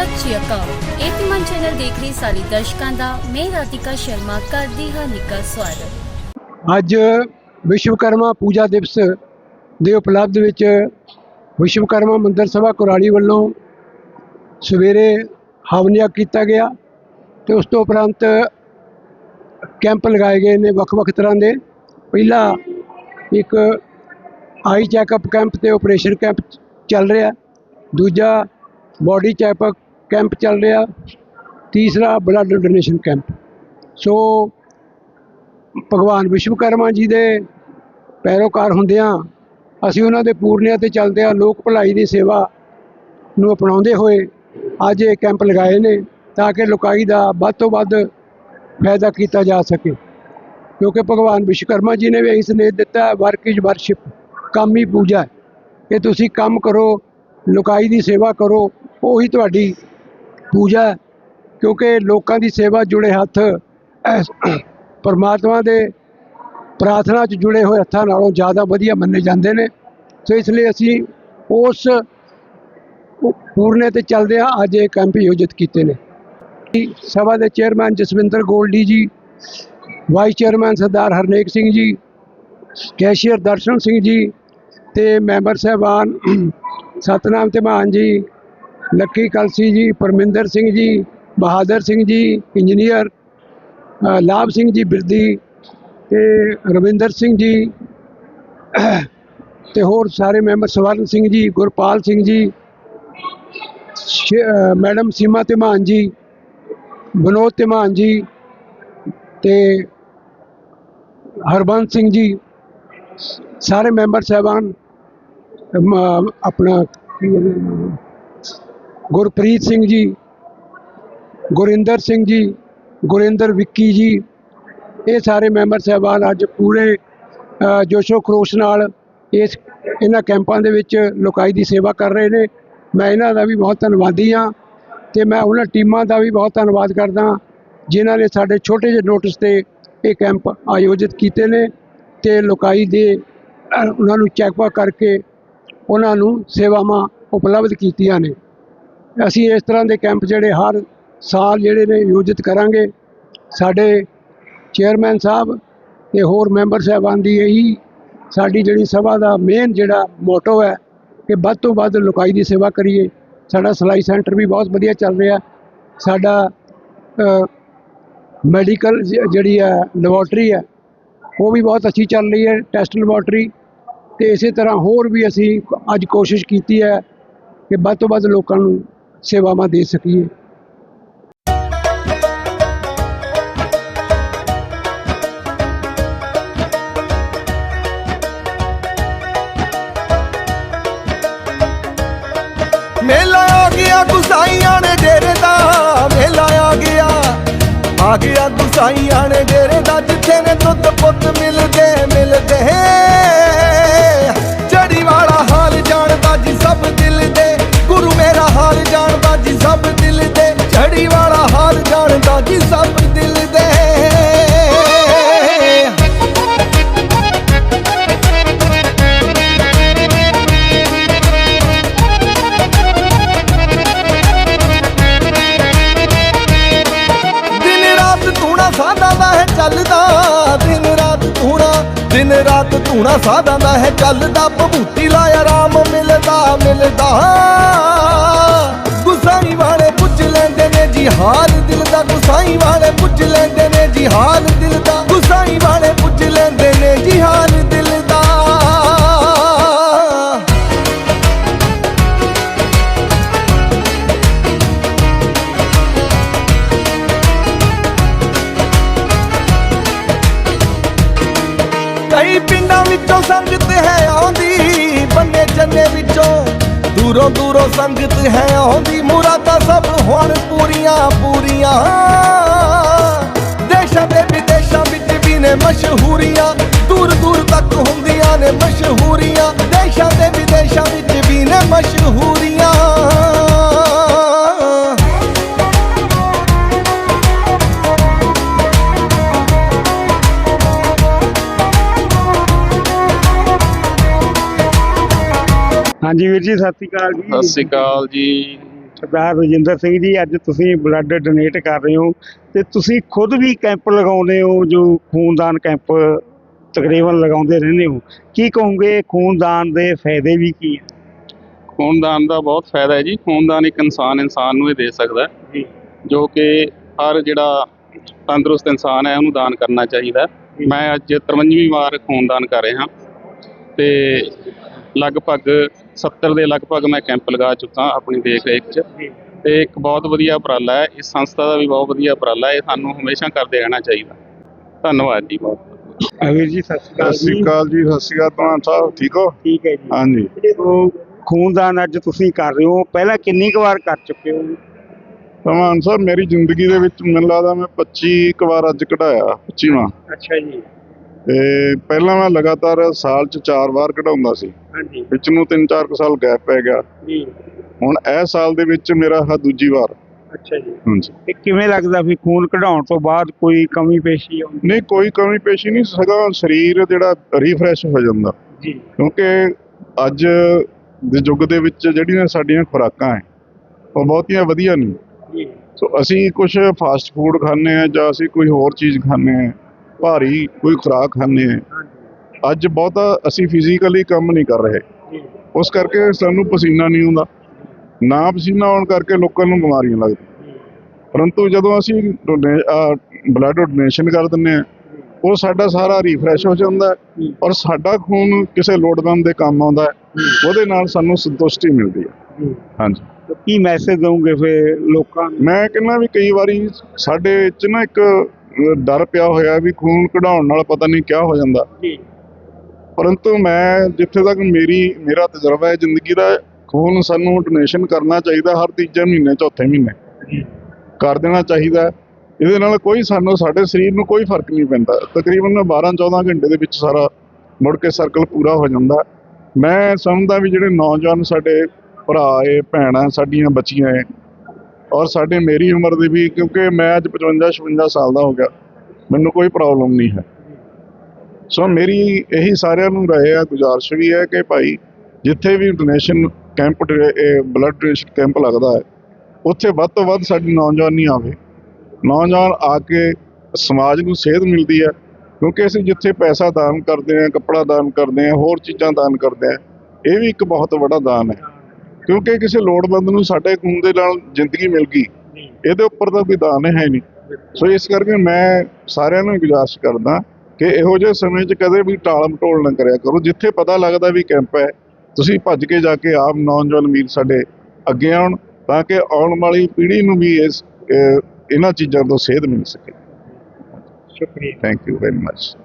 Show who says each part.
Speaker 1: ਸਤਿ ਸ਼੍ਰੀ ਅਕਾਲ। ਏਪੀਮਨ ਚੈਨਲ ਦੇਖ ਰਹੇ ਸਾਰੇ ਦਰਸ਼ਕਾਂ ਦਾ, ਮੈਂ ਰਾਧਿਕਾ ਸ਼ਰਮਾ ਕਰਦੀ ਹਾਂ ਨਿੱਘਾ ਸਵਾਗਤ।
Speaker 2: ਅੱਜ ਵਿਸ਼ਵਕਰਮਾ ਪੂਜਾ ਦਿਵਸ ਦੇ ਉਪਲਬਧ ਵਿੱਚ ਵਿਸ਼ਵਕਰਮਾ ਮੰਦਰ ਸਭਾ ਕੁਰਾਲੀ ਵੱਲੋਂ ਸਵੇਰੇ ਹਵਨ ਕੀਤਾ ਗਿਆ ਤੇ ਉਸ ਤੋਂ ਉਪਰੰਤ ਕੈਂਪ ਲਗਾਏ ਗਏ ਨੇ ਵੱਖ-ਵੱਖ ਤਰ੍ਹਾਂ ਦੇ। ਪਹਿਲਾ ਇੱਕ ਆਈ ਚੈੱਕਅਪ ਕੈਂਪ ਤੇ ਆਪਰੇਸ਼ਨ ਕੈਂਪ ਚੱਲ ਰਿਹਾ। ਦੂਜਾ ਬਾਡੀ ਚੈੱਕਅਪ ਕੈਂਪ ਚੱਲ ਰਿਹਾ। ਤੀਸਰਾ ਬਲੱਡ ਡੋਨੇਸ਼ਨ ਕੈਂਪ। ਸੋ ਭਗਵਾਨ ਵਿਸ਼ਵਕਰਮਾ ਜੀ ਦੇ ਪੈਰੋਕਾਰ ਹੁੰਦਿਆਂ ਅਸੀਂ ਉਹਨਾਂ ਦੇ ਪੂਰਨਿਆਂ ਤੇ ਚੱਲਦਿਆਂ ਲੋਕ ਭਲਾਈ ਦੀ ਸੇਵਾ ਨੂੰ ਅਪਣਾਉਂਦੇ ਹੋਏ ਅੱਜ ਇਹ ਕੈਂਪ ਲਗਾਏ ਨੇ ਤਾਂ ਕਿ ਲੋਕਾਈ ਦਾ ਵੱਧ ਤੋਂ ਵੱਧ ਫਾਇਦਾ ਕੀਤਾ ਜਾ ਸਕੇ। ਕਿਉਂਕਿ ਭਗਵਾਨ ਵਿਸ਼ਵਕਰਮਾ ਜੀ ਨੇ ਵੀ ਇਹੀ ਸੰਦੇਸ਼ ਦਿੱਤਾ ਹੈ ਵਰਕ ਇਜ਼ ਵਰਸ਼ਿਪ, ਕੰਮ ਹੀ ਪੂਜਾ ਹੈ। ਕਿ ਤੁਸੀਂ ਕੰਮ ਕਰੋ, ਲੋਕਾਈ ਦੀ ਸੇਵਾ ਕਰੋ, ਉਹੀ ਤੁਹਾਡੀ ਪੂਜਾ ਕਿਉਂਕਿ ਲੋਕਾਂ ਦੀ ਸੇਵਾ ਜੁੜੇ ਹੱਥ ਪਰਮਾਤਮਾ ਦੇ ਪ੍ਰਾਰਥਨਾ 'ਚ ਜੁੜੇ ਹੋਏ ਹੱਥਾਂ ਨਾਲੋਂ ਜ਼ਿਆਦਾ ਵਧੀਆ ਮੰਨੇ ਜਾਂਦੇ ਨੇ। ਸੋ ਇਸ ਲਈ ਅਸੀਂ ਉਸ ਪੂਰਨੇ ਤੇ ਚੱਲਦੇ ਹਾਂ, ਅੱਜ ਇਹ ਕੈਂਪ ਆਯੋਜਿਤ ਕੀਤੇ ਨੇ। ਸਭਾ ਦੇ chairman Jaswinder Goldi ji, vice chairman Sardar Harnek Singh ji, cashier Darshan Singh ji ਤੇ ਮੈਂਬਰ ਸਾਹਿਬਾਨ ਸਤਨਾਮ ਧਮਾਨ ਜੀ ਲੱਕੀ ਕਲਸੀ ਜੀ, ਪਰਮਿੰਦਰ ਸਿੰਘ ਜੀ, ਬਹਾਦਰ ਸਿੰਘ ਜੀ, ਇੰਜੀਨੀਅਰ ਲਾਭ ਸਿੰਘ ਜੀ, ਬਿਰਦੀ ਤੇ ਰਵਿੰਦਰ ਸਿੰਘ ਜੀ, ਤੇ ਹੋਰ ਸਾਰੇ ਮੈਂਬਰ ਸਵਰਨ ਸਿੰਘ ਜੀ, ਗੁਰਪਾਲ ਸਿੰਘ ਜੀ ਮੈਡਮ ਸੀਮਾ ਧਮਾਨ ਜੀ, ਵਿਨੋਦ ਤਿਮਾਨ ਜੀ ਤੇ ਹਰਬੰਸ ਸਿੰਘ ਜੀ, ਸਾਰੇ ਮੈਂਬਰ ਸਾਹਿਬਾਨ ਆਪਣਾ ਗੁਰਪ੍ਰੀਤ ਸਿੰਘ ਜੀ, ਗੁਰਿੰਦਰ ਸਿੰਘ ਜੀ, ਗੁਰਿੰਦਰ ਵਿੱਕੀ ਜੀ, ਇਹ ਸਾਰੇ ਮੈਂਬਰ ਸਾਹਿਬਾਨ ਅੱਜ ਪੂਰੇ ਜੋਸ਼ੋ ਖਰੋਸ਼ ਨਾਲ ਇਸ, ਇਹਨਾਂ ਕੈਂਪਾਂ ਦੇ ਵਿੱਚ ਲੋਕਾਈ ਦੀ ਸੇਵਾ ਕਰ ਰਹੇ ਨੇ। ਮੈਂ ਇਹਨਾਂ ਦਾ ਵੀ ਬਹੁਤ ਧੰਨਵਾਦੀ ਹਾਂ ਤੇ ਮੈਂ ਉਹਨਾਂ ਟੀਮਾਂ ਦਾ ਵੀ ਬਹੁਤ ਧੰਨਵਾਦ ਕਰਦਾ ਜਿਨ੍ਹਾਂ ਨੇ ਸਾਡੇ ਛੋਟੇ ਜਿਹੇ ਨੋਟਿਸ ਤੇ ਇਹ ਕੈਂਪ ਆਯੋਜਿਤ ਕੀਤੇ ਨੇ ਤੇ ਲੋਕਾਈ ਦੇ ਉਹਨਾਂ ਨੂੰ ਚੈੱਕ ਕਰਕੇ ਉਹਨਾਂ ਨੂੰ ਸੇਵਾਵਾਂ ਉਪਲਬਧ ਕੀਤੀਆਂ ਨੇ। ਅਸੀਂ ਇਸ ਤਰ੍ਹਾਂ ਦੇ ਕੈਂਪ ਜਿਹੜੇ ਹਰ ਸਾਲ ਜਿਹੜੇ ਨੇ ਆਯੋਜਿਤ ਕਰਾਂਗੇ। ਸਾਡੇ ਚੇਅਰਮੈਨ ਸਾਹਿਬ ਤੇ ਹੋਰ ਮੈਂਬਰ ਸਾਹਿਬਾਨ ਦੀ ਇਹੀ ਸਾਡੀ ਜਿਹੜੀ ਸਭਾ ਦਾ ਮੇਨ ਜਿਹੜਾ ਮੋਟੋ ਹੈ ਕਿ ਵੱਧ ਤੋਂ ਵੱਧ ਲੋਕਾਈ ਦੀ ਸੇਵਾ ਕਰੀਏ। ਸਾਡਾ ਸਿਲਾਈ ਸੈਂਟਰ ਵੀ ਬਹੁਤ ਵਧੀਆ ਚੱਲ ਰਿਹਾ। ਸਾਡਾ ਮੈਡੀਕਲ ਜਿਹੜੀ ਹੈ ਲੈਬੋਰਟਰੀ ਹੈ, ਉਹ ਵੀ ਬਹੁਤ ਅੱਛੀ ਚੱਲ ਰਹੀ ਹੈ ਟੈਸਟ ਲੈਬੋਰਟਰੀ ਤੇ ਇਸੇ ਤਰ੍ਹਾਂ ਹੋਰ ਵੀ ਅਸੀਂ ਅੱਜ ਕੋਸ਼ਿਸ਼ ਕੀਤੀ ਹੈ ਕਿ ਵੱਧ ਤੋਂ ਵੱਧ ਲੋਕਾਂ ਨੂੰ ਸੇਵਾਵਾਂ ਦੇ ਸਕੀਏ।
Speaker 3: ਮੇਲਾ ਆ ਗਿਆ, ਗੁਸਾਈਆਂ ਨੇ ਡੇਰੇ ਦਾ। ਮੇਲਾ ਆ ਗਿਆ ਆ ਗਿਆ, ਗੁਸਾਈਆਂ ਨੇ ਡੇਰੇ ਦਾ। ਜਿੱਥੇ ਨੇ ਦੁੱਧ ਪੁੱਤ ਮਿਲਦੇ ਵਾਲਾ ਜਾਣਦਾ ਜੀ ਸਭ ਦਿਲ ਦੇ। ਦਿਨ ਰਾਤ ਧੂਣਾ ਸਾਦਾ ਦਾ ਹੈ ਚੱਲਦਾ, ਦਿਨ ਰਾਤ ਧੂਣਾ, ਦਿਨ ਰਾਤ ਧੂਣਾ ਸਾਦਾ ਦਾ ਹੈ ਚੱਲਦਾ। ਭਭੂਤੀ ਲਾਇਆ ਰਾਮ ਮਿਲਦਾ ਮਿਲਦਾ। ਹਾਲ ਦਿਲ ਦਾ ਗੁਸਾਈ ਵਾਲੇ ਪੁੱਛ ਲੈਂਦੇ ਨੇ ਜੀ, ਹਾਲ ਦਿਲ ਦਾ ਗੁਸਾਈ ਵਾਲੇ ਪੁੱਛ ਲੈਂਦੇ ਨੇ ਜੀ, ਹਾਲ ਦਿਲ ਦਾ। ਕਈ ਪਿੰਡਾਂ ਵਿੱਚੋਂ ਸੰਗਤ ਹੈ ਆਉਂਦੀ, ਬੰਨੇ ਜੰਨੇ ਵਿੱਚੋਂ ਦੂਰੋਂ ਦੂਰੋਂ ਸੰਗਤ ਹੈ ਆਉਂਦੀ, ਮੁਰਾਦਾਂ ਸਭ ਹੁਣ ਪੂਰੀਆਂ ਪੂਰੀਆਂ। ਦੇਸ਼ਾਂ ਦੇ ਵਿਦੇਸ਼ਾਂ ਵਿੱਚ ਵੀ ਨੇ ਮਸ਼ਹੂਰੀਆਂ, ਦੂਰ ਦੂਰ ਤੱਕ ਹੁੰਦੀਆਂ ਨੇ ਮਸ਼ਹੂਰੀਆਂ। ਦੇਸ਼ਾਂ ਦੇ ਵਿਦੇਸ਼ਾਂ ਵਿੱਚ ਵੀ ਨੇ ਮਸ਼ਹੂਰੀਆਂ।
Speaker 2: ਹਾਂਜੀ ਵੀਰ ਜੀ ਸਤਿ ਸ਼੍ਰੀ ਅਕਾਲ ਜੀ।
Speaker 4: ਸਤਿ ਸ਼੍ਰੀ ਅਕਾਲ ਜੀ। ਸਰਦਾਰ ਰਜਿੰਦਰ ਸਿੰਘ ਜੀ ਅੱਜ ਤੁਸੀਂ ਬਲੱਡ ਡੋਨੇਟ ਕਰ ਰਹੇ ਹੋ ਤੇ ਤੁਸੀਂ ਖੁਦ ਵੀ ਕੈਂਪ ਲਗਾਉਂਦੇ ਹੋ ਜੋ ਖੂਨਦਾਨ ਕੈਂਪ ਤਕਰੀਬਨ ਲਗਾਉਂਦੇ ਰਹਿੰਦੇ ਹੋ। ਕੀ ਕਹੋਗੇ ਖੂਨਦਾਨ ਦੇ ਫਾਇਦੇ ਵੀ ਕੀ ਹੈ?
Speaker 5: ਖੂਨਦਾਨ ਦਾ ਬਹੁਤ ਫਾਇਦਾ ਹੈ ਜੀ। ਖੂਨਦਾਨ ਇੱਕ ਇਨਸਾਨ ਇਨਸਾਨ ਨੂੰ ਹੀ ਦੇ ਸਕਦਾ
Speaker 4: ਜੀ।
Speaker 5: ਜੋ ਕਿ ਹਰ ਜਿਹੜਾ ਤੰਦਰੁਸਤ ਇਨਸਾਨ ਹੈ ਉਹਨੂੰ ਦਾਨ ਕਰਨਾ ਚਾਹੀਦਾ। ਮੈਂ ਅੱਜ 53ਵੀਂ ਵਾਰ ਖੂਨਦਾਨ ਕਰ ਰਿਹਾ। ਤੇ ਲਗਭਗ 70 ਦੇ ਲਗਭਗ ਮੈਂ ਕੈਂਪ ਲਗਾ ਚੁੱਕਾ ਆਪਣੀ ਦੇਖ ਰੇਖ 'ਚ ਤੇ ਇੱਕ ਬਹੁਤ ਵਧੀਆ ਉਪਰਾਲਾ ਹੈ ਇਸ ਸੰਸਥਾ ਦਾ ਵੀ ਬਹੁਤ ਵਧੀਆ ਉਪਰਾਲਾ ਹੈ ਇਹ ਸਾਨੂੰ ਹਮੇਸ਼ਾ ਕਰਦੇ ਰਹਿਣਾ ਚਾਹੀਦਾ। ਧੰਨਵਾਦ ਜੀ ਬਹੁਤ
Speaker 4: ਅਵੀਰ ਜੀ ਸਤਿ ਸ਼੍ਰੀ ਅਕਾਲ
Speaker 6: ਸਤਿ ਸ਼੍ਰੀ
Speaker 4: ਜੀ
Speaker 6: ਅਕਾਲ ਜੀ ਸਤਿ ਸ਼੍ਰੀ ਅਕਾਲ ਧਵਾਨ ਸਾਹਿਬ ਠੀਕ ਹੋ?
Speaker 4: ਠੀਕ ਹੈ ਜੀ।
Speaker 6: ਹਾਂਜੀ।
Speaker 4: ਖੂਨਦਾਨ ਅੱਜ ਤੁਸੀਂ ਕਰ ਰਹੇ ਹੋ ਪਹਿਲਾਂ ਕਿੰਨੀ ਕੁ ਵਾਰ ਕਰ ਚੁੱਕੇ ਹੋ?
Speaker 6: ਧਵਾਨ ਸਾਹਿਬ ਮੇਰੀ ਜ਼ਿੰਦਗੀ ਦੇ ਵਿੱਚ ਮੈਨੂੰ ਲੱਗਦਾ ਮੈਂ 25 ਕੁ ਵਾਰ ਅੱਜ ਕਢਾਇਆ 25ਵਾਂ
Speaker 4: ਅੱਛਾ ਜੀ।
Speaker 6: ਤੇ ਪਹਿਲਾਂ ਮੈਂ ਲਗਾਤਾਰ ਸਾਲ 'ਚ 4 ਵਾਰ ਕਢਾਉਂਦਾ ਸੀ।
Speaker 4: ਹਾਂਜੀ।
Speaker 6: ਵਿੱਚ ਨੂੰ 3-4 ਕੁ ਸਾਲ ਗੈਪ ਪੈ ਗਿਆ।
Speaker 4: ਜੀ।
Speaker 6: ਹੁਣ ਇਹ ਸਾਲ ਦੇ ਵਿੱਚ ਮੇਰਾ ਆਹ ਦੂਜੀ ਵਾਰ।
Speaker 4: ਅੱਛਾ ਜੀ।
Speaker 6: ਹਾਂਜੀ।
Speaker 4: ਕਿਵੇਂ ਲੱਗਦਾ ਵੀ ਖੂਨ ਕਢਾਉਣ ਤੋਂ ਬਾਅਦ ਕੋਈ ਕਮੀ ਪੇਸ਼ੀ ਆਉਂਦੀ?
Speaker 6: ਨਹੀਂ ਕੋਈ ਕਮੀ ਪੇਸ਼ੀ ਨਹੀਂ ਸਗੋਂ ਸਰੀਰ ਜਿਹੜਾ ਰੀਫਰੈਸ਼ ਹੋ ਜਾਂਦਾ।
Speaker 4: ਜੀ।
Speaker 6: ਕਿਉਂਕਿ ਅੱਜ ਦੇ ਯੁੱਗ ਦੇ ਵਿੱਚ ਜਿਹੜੀਆਂ ਸਾਡੀਆਂ ਖੁਰਾਕਾਂ ਹੈ ਉਹ ਬਹੁਤੀਆਂ ਵਧੀਆ ਨਹੀਂ।
Speaker 4: ਜੀ।
Speaker 6: ਸੋ ਅਸੀਂ ਕੁਝ ਫਾਸਟ ਫੂਡ ਖਾਂਦੇ ਆ ਜਾਂ ਅਸੀਂ ਕੋਈ ਹੋਰ ਚੀਜ਼ ਖਾਂਦੇ ਆ ਭਾਰੀ ਕੋਈ ਖੁਰਾਕ ਖਾਂਦੇ ਆ। ਅੱਜ ਬਹੁਤਾ ਅਸੀਂ ਫਿਜ਼ੀਕਲੀ ਕੰਮ ਨਹੀਂ ਕਰ ਰਹੇ। ਉਸ ਕਰਕੇ ਸਾਨੂੰ ਪਸੀਨਾ ਨਹੀਂ ਆਉਂਦਾ। ਨਾ ਪਸੀਨਾ ਆਉਣ ਕਰਕੇ ਲੋਕਾਂ ਨੂੰ ਬਿਮਾਰੀਆਂ ਲੱਗਦੀਆਂ। ਪਰੰਤੂ ਜਦੋਂ ਅਸੀਂ ਬਲੱਡ ਡੋਨੇਸ਼ਨ ਕਰ ਦਿੰਦੇ ਆ ਉਹ ਸਾਡਾ ਸਾਰਾ ਰੀਫਰੈਸ਼ ਹੋ ਜਾਂਦਾ ਔਰ ਸਾਡਾ ਖੂਨ ਕਿਸੇ ਲੋੜਵੰਦ ਦੇ ਕੰਮ ਆਉਂਦਾ ਉਹਦੇ ਨਾਲ ਸਾਨੂੰ ਸੰਤੁਸ਼ਟੀ ਮਿਲਦੀ ਹੈ। ਹਾਂਜੀ।
Speaker 4: ਕੀ ਮੈਸੇਜ ਦਵਾਂਗੇ ਫਿਰ ਲੋਕਾਂ ਨੂੰ?
Speaker 6: ਮੈਂ ਕਹਿੰਦਾ ਵੀ ਕਈ ਵਾਰੀ ਸਾਡੇ ਵਿੱਚ ਨਾ ਇੱਕ ਡਰ ਪਿਆ ਹੋਇਆ ਵੀ ਖੂਨ ਕਢਾਉਣ ਨਾਲ ਪਤਾ ਨਹੀਂ ਕਿਆ ਹੋ ਜਾਂਦਾ।
Speaker 4: ਜੀ।
Speaker 6: ਪਰੰਤੂ ਮੈਂ ਜਿੱਥੇ ਤੱਕ ਮੇਰੀ ਮੇਰਾ ਤਜਰਬਾ ਹੈ ਜ਼ਿੰਦਗੀ ਦਾ ਖੂਨ ਸਾਨੂੰ ਡੋਨੇਸ਼ਨ ਕਰਨਾ ਚਾਹੀਦਾ ਹਰ ਤੀਜੇ ਮਹੀਨੇ ਚੌਥੇ ਮਹੀਨੇ। ਕਰ ਦੇਣਾ ਚਾਹੀਦਾ। ਇਹਦੇ ਨਾਲ ਕੋਈ ਸਾਨੂੰ ਸਾਡੇ ਸਰੀਰ ਨੂੰ ਕੋਈ ਫ਼ਰਕ ਨਹੀਂ ਪੈਂਦਾ। ਤਕਰੀਬਨ 12 14 ਘੰਟੇ ਦੇ ਵਿੱਚ ਸਾਰਾ ਮੁੜ ਕੇ ਸਰਕਲ ਪੂਰਾ ਹੋ ਜਾਂਦਾ। ਮੈਂ ਸਮਝਦਾ ਵੀ ਜਿਹੜੇ ਨੌਜਵਾਨ ਸਾਡੇ ਭਰਾ ਏ ਭੈਣਾਂ ਸਾਡੀਆਂ ਬੱਚੀਆਂ ਏ ਔਰ ਸਾਡੇ ਮੇਰੀ ਉਮਰ ਦੇ ਵੀ, ਕਿਉਂਕਿ ਮੈਂ ਅੱਜ 55 56 ਸਾਲ ਦਾ ਹੋ ਗਿਆ। ਮੈਨੂੰ ਕੋਈ ਪ੍ਰੋਬਲਮ ਨਹੀਂ ਹੈ। ਸੋ ਮੇਰੀ ਇਹੀ ਸਾਰਿਆਂ ਨੂੰ ਰਾਏ ਆ, ਗੁਜ਼ਾਰਿਸ਼ ਵੀ ਹੈ ਕਿ ਭਾਈ, ਜਿੱਥੇ ਵੀ donation camp blood donation camp ਲੱਗਦਾ ਹੈ, ਉੱਥੇ ਵੱਧ ਤੋਂ ਵੱਧ ਸਾਡੀ ਨੌਜਵਾਨੀ ਆਵੇ। ਨੌਜਵਾਨ ਆ ਕੇ ਸਮਾਜ ਨੂੰ ਸੇਧ ਮਿਲਦੀ ਹੈ, ਕਿਉਂਕਿ ਅਸੀਂ ਜਿੱਥੇ ਪੈਸਾ ਦਾਨ ਕਰਦੇ ਹਾਂ, ਕੱਪੜਾ ਦਾਨ ਕਰਦੇ ਹਾਂ, ਹੋਰ ਚੀਜ਼ਾਂ ਦਾਨ ਕਰਦੇ ਹਾਂ, ਇਹ ਵੀ ਇੱਕ ਬਹੁਤ ਵੱਡਾ ਦਾਨ ਹੈ। ਕਿਉਂਕਿ ਕਿਸੇ ਲੋੜਵੰਦ ਨੂੰ ਸਾਡੇ ਖੂਨ ਦੇ ਨਾਲ ਜ਼ਿੰਦਗੀ ਮਿਲ ਗਈ ਇਹਦੇ ਉੱਪਰ ਤਾਂ ਕੋਈ ਦਾਨ ਹੈ ਨਹੀਂ। ਸੋ ਇਸ ਕਰਕੇ ਮੈਂ ਸਾਰਿਆਂ ਨੂੰ ਗੁਜ਼ਾਰਿਸ਼ ਕਰਦਾ ਕਿ ਇਹੋ ਜਿਹੇ ਸਮੇਂ 'ਚ ਕਦੇ ਵੀ ਟਾਲ ਮਟੋਲ ਨਾ ਕਰਿਆ ਕਰੋ ਜਿੱਥੇ ਪਤਾ ਲੱਗਦਾ ਵੀ ਕੈਂਪ ਹੈ ਤੁਸੀਂ ਭੱਜ ਕੇ ਜਾ ਕੇ ਆਪ ਨੌਜਵਾਨ ਵੀਰ ਸਾਡੇ ਅੱਗੇ ਆਉਣ ਤਾਂ ਕਿ ਆਉਣ ਵਾਲੀ ਪੀੜ੍ਹੀ ਨੂੰ ਵੀ ਇਸ ਇਹਨਾਂ ਚੀਜ਼ਾਂ ਤੋਂ ਸੇਧ ਮਿਲ ਸਕੇ।
Speaker 4: ਸ਼ੁਕਰੀਆ।
Speaker 6: Thank you very much